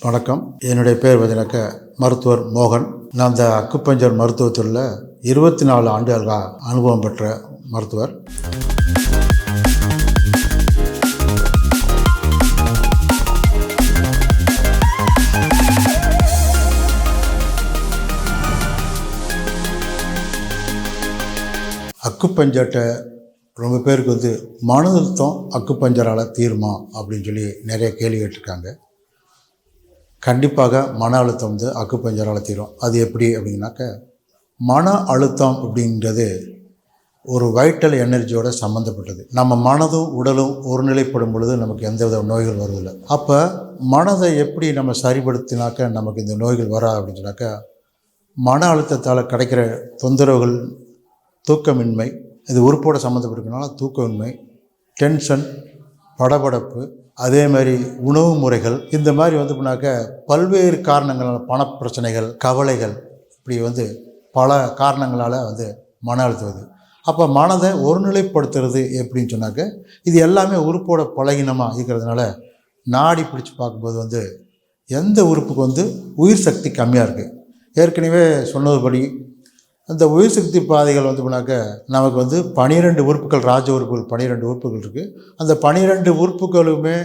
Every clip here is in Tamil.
வணக்கம். என்னுடைய பேர் பார்த்தீங்கன்னாக்க மருத்துவர் மோகன். நான் இந்த அக்குப்பஞ்சர் மருத்துவத்தில் இருபத்தி நாலு ஆண்டுகளாக அனுபவம் பெற்ற மருத்துவர். அக்குப்பஞ்சர்கிட்ட ரொம்ப பேருக்கு வந்து மனதிருத்தம் அக்குப்பஞ்சரால் தீருமா அப்படின்னு சொல்லி நிறைய கேள்வி கேட்டிருக்காங்க. கண்டிப்பாக மன அழுத்தம் வந்து அக்குப்பஞ்சரால் தீரும். அது எப்படி அப்படின்னாக்க மன அழுத்தம் அப்படின்றது ஒரு வைட்டல் எனர்ஜியோட சம்மந்தப்பட்டது நம்ம மனதும் உடலும் ஒருநிலைப்படும் பொழுது நமக்கு எந்த வித நோய்கள் வருவதில்லை. அப்போ மனதை எப்படி நம்ம சரிப்படுத்தினாக்க நமக்கு இந்த நோய்கள் வரா அப்படின்னு சொன்னாக்கா மன அழுத்தத்தால் கிடைக்கிற தொந்தரவுகள் தூக்கமின்மை இது உறுப்போட சம்மந்தப்பட்டிருக்கனால தூக்கமின்மை டென்ஷன் படபடப்பு அதே மாதிரி உணவு முறைகள் இந்த மாதிரி வந்து பண்ணாக்க பல்வேறு காரணங்களால் பணப்பிரச்சனைகள் கவலைகள் இப்படி வந்து பல காரணங்களால் வந்து மன அழுத்துவது. அப்போ மனதை ஒருநிலைப்படுத்துறது எப்படின்னு சொன்னாக்க இது எல்லாமே உறுப்போட பலகீனமாக இருக்கிறதுனால நாடி பிடிச்சி பார்க்கும்போது வந்து எந்த உறுப்புக்கு வந்து உயிர் சக்தி கம்மியாக இருக்குது ஏற்கனவே சொன்னதுபடி அந்த உயிர் சக்தி பாதைகள் வந்து நமக்கு வந்து பனிரெண்டு உறுப்புகள் ராஜ உறுப்புகள் பனிரெண்டு உறுப்புகள் இருக்குது அந்த பனிரெண்டு உறுப்புகளுமே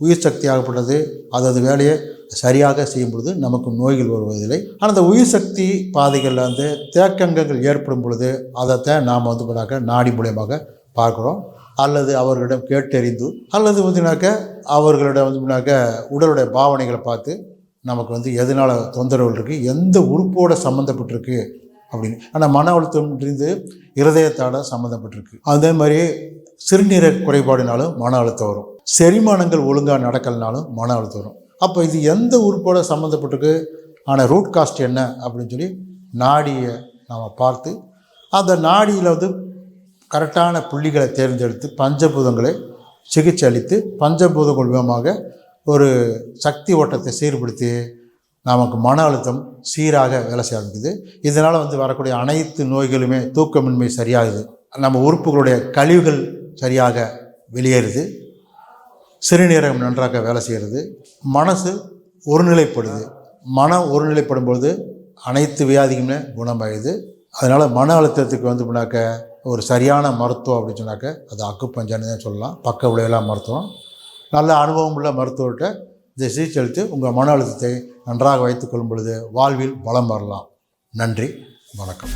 உயிர் சக்தி ஆகப்பட்டது. அதது வேலையை சரியாக செய்யும் பொழுது நமக்கு நோய்கள் வருவதில்லை. ஆனால் அந்த உயிர் சக்தி பாதைகளில் வந்து தேக்கங்கங்கள் ஏற்படும் பொழுது அதைத்தான் நாம் வந்து பண்ணாக்க நாடி மூலியமாக பார்க்குறோம். அல்லது அவர்களிடம் கேட்டறிந்து அல்லது வந்துனாக்க அவர்களிடம் வந்து உடலுடைய பாவனைகளை பார்த்து நமக்கு வந்து எதனால் தொந்தரவுகள் இருக்குது எந்த உறுப்போடு சம்மந்தப்பட்டிருக்கு அப்படின்னு. ஆனால் மன அழுத்தம்ன்றது இருதயத்தோட சம்மந்தப்பட்டிருக்கு. அதே மாதிரி சிறுநீரக குறைபாடுனாலும் மன அழுத்தம் வரும். செரிமானங்கள் ஒழுங்காக நடக்கலனாலும் மன அழுத்தம் வரும். அப்போ இது எந்த உறுப்போட சம்மந்தப்பட்டிருக்கு? ஆனால் ரூட் காஸ்ட் என்ன அப்படின்னு சொல்லி நாடியை நாம் பார்த்து அந்த நாடியில் வந்து கரெக்டான புள்ளிகளை தேர்ந்தெடுத்து பஞ்சபூதங்களை சிகிச்சை அளித்து பஞ்சபூதங்கள் மூலமாக ஒரு சக்தி ஓட்டத்தை சீர்படுத்தி நமக்கு மன அழுத்தம் சீராக வேலை செய்ய ஆரம்பிக்குது. இதனால் வந்து வரக்கூடிய அனைத்து நோய்களுமே தூக்கமின்மை சரியாகுது. நம்ம உறுப்புகளுடைய கழிவுகள் சரியாக வெளியேறுது. சிறுநீரகம் நன்றாக வேலை செய்கிறது. மனசு ஒருநிலைப்படுது. மனம் ஒருநிலைப்படும் பொழுது அனைத்து வியாதிகளுமே குணமாகுது அதனால் மன அழுத்தத்துக்கு வந்து பண்ணாக்க ஒரு சரியான மருத்துவம் அப்படின்னு சொன்னாக்க அது அக்குப்பஞ்சான்னு தான் சொல்லலாம். பக்க விளைவுலாம் மருத்துவம். நல்ல அனுபவம் உள்ள மருத்துவர்கிட்ட இதை சிகிச்சை அளித்து உங்கள் மன அழுத்தத்தை நன்றாக வைத்துக்கொள்ளும் பொழுது வாழ்வில் பலம் வரலாம். நன்றி. வணக்கம்.